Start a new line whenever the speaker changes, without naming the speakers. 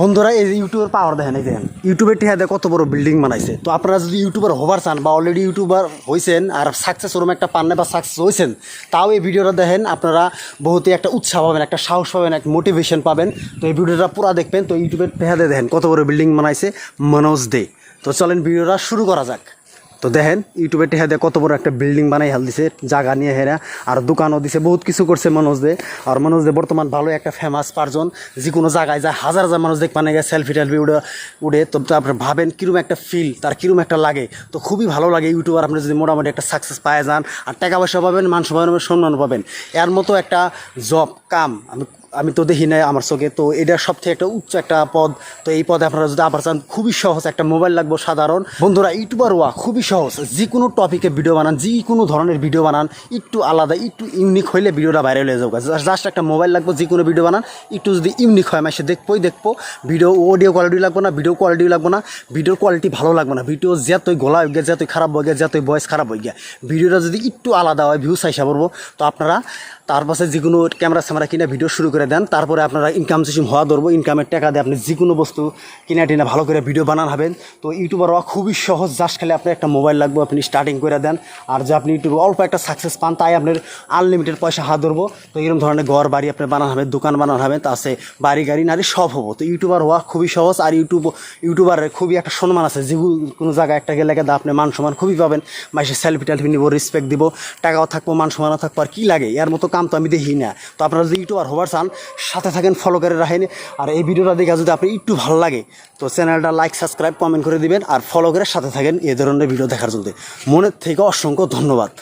বন্ধুরা, এই ইউটিউবের পাওয়ার দেখেন, এই দেখেন ইউটিউবের টিহাতে কত বড় বিল্ডিং বানাইছে। তো আপনারা যদি ইউটিউবার হবার চান বা অলরেডি ইউটিউবার হয়েছেন আর সাকসেস ওরম একটা পান্নে বা সাকসেস হয়েছেন তাও এই ভিডিওটা দেখেন, আপনারা বহুতই একটা উৎসাহ পাবেন, একটা সাহস পাবেন একটা মোটিভেশন পাবেন। তো এই ভিডিওটা পুরা দেখবেন, তো ইউটিউবের টেহাতে দেখেন কত বড় বিল্ডিং বানাইছে মনোজ দে। তো চলেন ভিডিওটা শুরু করা যাক। তো দেখেন, ইউটিউবে টেহা দিয়ে কত বড় একটা বিল্ডিং বানাই হাল দিছে জায়গা নিয়ে হেরা। আর দোকানও দিছে, বহুত কিছু করছে মনোজ দে আর মনোজ দে বর্তমান ভালো একটা ফেমাস পার্জন যে কোনো জায়গায় যায়, হাজার হাজার মানুষ দেখ মানে সেলফি টেলফি উড়ে উড়ে। তো আপনি ভাবেন কীরকম একটা ফিল তার কিরম একটা লাগে। তো খুবই ভালো লাগে ইউটিউবার, আপনি যদি মোটামুটি একটা সাকসেস পায় যান, আর টাকা পয়সা পাবেন, মান সম্মান পাবেন। এর মতো একটা জব কাম, আমি আমি তো দেখি নাই আমার চোখে। তো এটা সব থেকে একটা উচ্চ একটা পদ। তো এই পদে আপনারা যদি আবার চান, খুবই সহজ একটা মোবাইল লাগবে সাধারণ। বন্ধুরা, ইউটিউবার হওয়া খুবই সহজ। যে কোনো টপিকে ভিডিও বানান যে কোনো ধরনের ভিডিও বানান, একটু আলাদা, একটু ইউনিক হইলে ভিডিওটা ভাইরাল হয়ে যাবে। জাস্ট একটা মোবাইল লাগবে যে কোনো ভিডিও বানান, একটু যদি ইউনিক হয় মাসে দেখবোই দেখব ভিডিও অডিও কোয়ালিটি লাগবে না ভিডিও কোয়ালিটি লাগবে না। ভিডিওর কোয়ালিটি ভালো লাগবে না। ভিডিও যতই গোলা হয়ে গিয়ে যতই খারাপ হয়ে গিয়ে যতই ভয়েস খারাপ হয়ে গিয়া ভিডিওটা যদি একটু আলাদা হয় ভিউ চাইসা পড়ব তো আপনারা তার যে কোনো ক্যামেরা স্যামেরা কিনে ভিডিও শুরু করে দেন, তারপরে আপনারা ইনকাম সিস্টেম হওয়া ধরবো। ইনকামের টাকা দিয়ে আপনি যে কোনো বস্তু কিনা টিনা ভালো করে ভিডিও বানান হবেন। তো ইউটিউবার হওয়া খুবই সহজ জাস্ট খালি আপনার একটা মোবাইল লাগবে, আপনি স্টার্টিং করে দেন। আর যে আপনি ইউটিউবে অল্প একটা সাকসেস পান, তাই আপনার আনলিমিটেড পয়সা হাত ধরবো। তো এরকম ধরনের ঘর, বাড়ি আপনি বানান হবেন, দোকান বানান হবেন, তা আছে বাড়ি, গাড়ি, নারী, সব হব। তো ইউটিউবার হওয়া খুবই সহজ। আর ইউটিউব ইউটিউবারের খুবই একটা সম্মান আছে। যে কোনো জায়গায় একটা গেলে গেলে আপনি মান সম্মান খুবই পাবেন। মাসে সেলফি টেলফি নিব রেসপেক্ট দিব। টাকাও থাকব মান সম্মানও থাকব। আর কী লাগে? এর মতো কাম তো আমি দেখি না। তো আপনারা যদি ইউটিউবার হবার চান সাথে থাকেন ফলো করে রাখেন। আর এই ভিডিওটা দেখে যদি আপনি একটু ভালো লাগে, তো চ্যানেলটা লাইক সাবস্ক্রাইব কমেন্ট করে দিবেন আর ফলো করে সাথে থাকেন এ ধরনের ভিডিও দেখার জন্য। মনের থেকে অসংখ্য ধন্যবাদ।